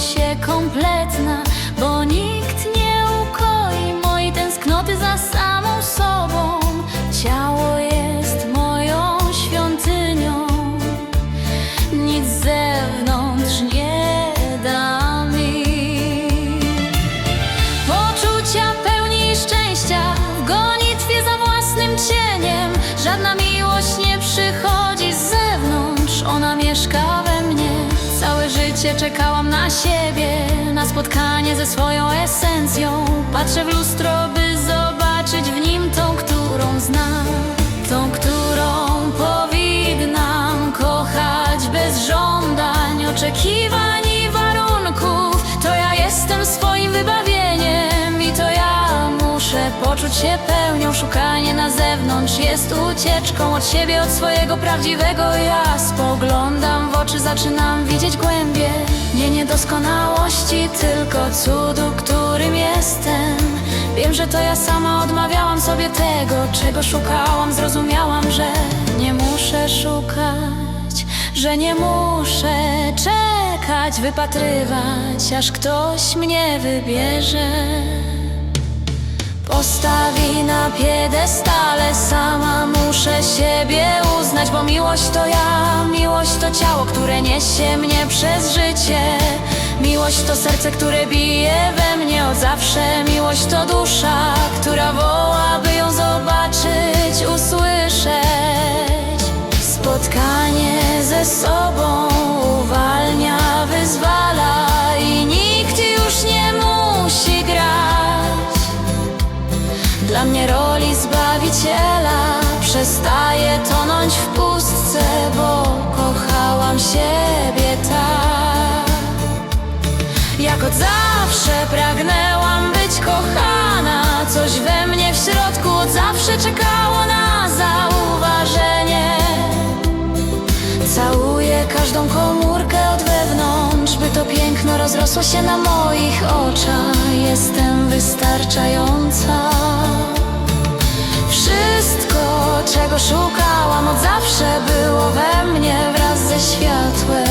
się kompletna, Czekałam na siebie, na spotkanie ze swoją esencją. Patrzę w lustro, by zobaczyć w nim tą, którą znam, tą, którą powinnam kochać bez żądań, oczekiwań się pełnią. Szukanie na zewnątrz jest ucieczką od siebie, od swojego prawdziwego ja. Spoglądam w oczy, zaczynam widzieć głębie. Nie niedoskonałości, tylko cudu, którym jestem. Wiem, że to ja sama odmawiałam sobie tego, czego szukałam. Zrozumiałam, że nie muszę szukać, że nie muszę czekać, wypatrywać, aż ktoś mnie wybierze. Postawi na piedestale, sama muszę siebie uznać, bo miłość to ja, miłość to ciało, które niesie mnie przez życie. Miłość to serce, które bije we mnie od zawsze, miłość to dusza, która woła, by ją zobaczyć, usłyszeć. Spotkanie ze sobą Dla mnie roli zbawiciela. Przestaje tonąć w pustce, bo rozrosło się na moich oczach. Jestem wystarczająca. Wszystko, czego szukałam od zawsze, było we mnie wraz ze światłem